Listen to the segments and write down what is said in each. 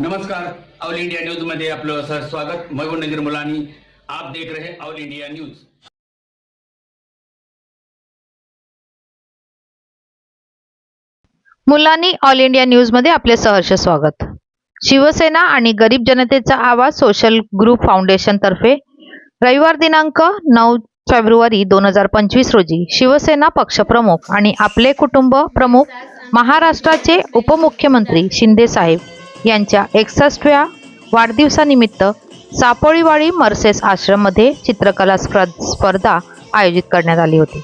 नमस्कार. All India न्यूजमध्ये आपलं स्वागत. मयूर नजीर मुलानी आप देख रहे all India news. Mulani all India न्यूजमध्ये आपले सहर्ष स्वागत. शिवसेना आणि गरीब जनतेचा आवाज सोशल ग्रुप फाउंडेशन तर्फे रविवार दिनांक नऊ फेब्रुवारी दोन हजार पंचवीस रोजी शिवसेना पक्षप्रमुख आणि आपले कुटुंब प्रमुख महाराष्ट्राचे उपमुख्यमंत्री शिंदे साहेब यांच्या एकसष्टव्या वाढदिवसानिमित्त सापोळीवाडी मर्सेस आश्रममध्ये चित्रकला स्पर्धा आयोजित करण्यात आली होती.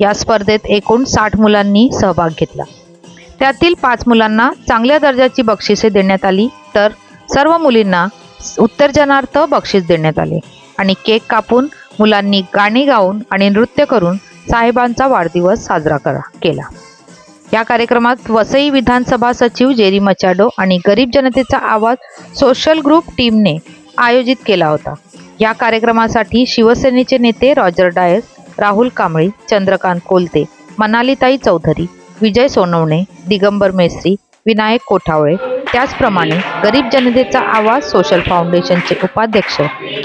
या स्पर्धेत एकूण साठ मुलांनी सहभाग घेतला. त्यातील पाच मुलांना चांगल्या दर्जाची बक्षिसे देण्यात आली तर सर्व मुलींना उत्तेजनार्थ बक्षीस देण्यात आले आणि केक कापून मुलांनी गाणी गाऊन आणि नृत्य करून साहेबांचा वाढदिवस साजरा करा केला. या कार्यक्रमात वसई विधानसभा सचिव जेरी मचाडो आणि गरीब जनतेचा आवाज सोशल ग्रुप टीमने आयोजित केला होता. या कार्यक्रमासाठी शिवसेनेचे नेते रॉजर डायस राहुल कांबळी चंद्रकांत कोलते मनालीताई चौधरी विजय सोनवणे दिगंबर मेस्त्री विनायक कोठावळे त्याचप्रमाणे गरीब जनतेचा आवाज सोशल फाउंडेशनचे उपाध्यक्ष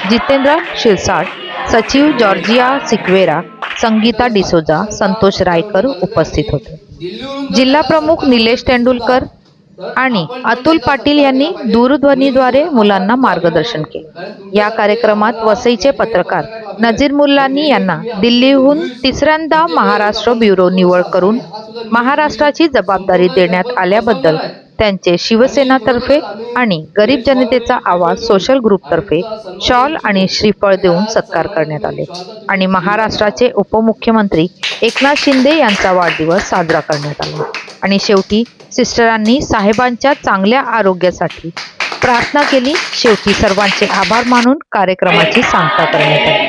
जितेंद्र शिरसाट सचिव जॉर्जिया सिक्वेरा संगीता डिसोजा संतोष रायकर उपस्थित होते. जिल्हा प्रमुख निलेश तेंडुलकर आणि अतुल पाटील यांनी दूरध्वनीद्वारे मुलांना मार्गदर्शन केले. या कार्यक्रमात वसईचे पत्रकार नजीर मुल्लानी यांना दिल्लीहून तिसऱ्यांदा महाराष्ट्र ब्युरो निवड करून महाराष्ट्राची जबाबदारी देण्यात आल्याबद्दल त्यांचे शिवसेनातर्फे आणि गरीब जनतेचा आवाज सोशल ग्रुपतर्फे शॉल आणि श्रीफळ देऊन सत्कार करण्यात आले. आणि महाराष्ट्राचे उपमुख्यमंत्री एकनाथ शिंदे यांचा वाढदिवस साजरा करण्यात आला. आणि शेवटी सिस्टरांनी साहेबांच्या चांगल्या आरोग्यासाठी प्रार्थना केली. शेवटी सर्वांचे आभार मानून कार्यक्रमाची सांगता करण्यात आली.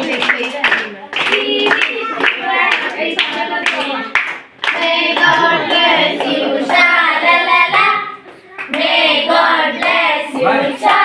Right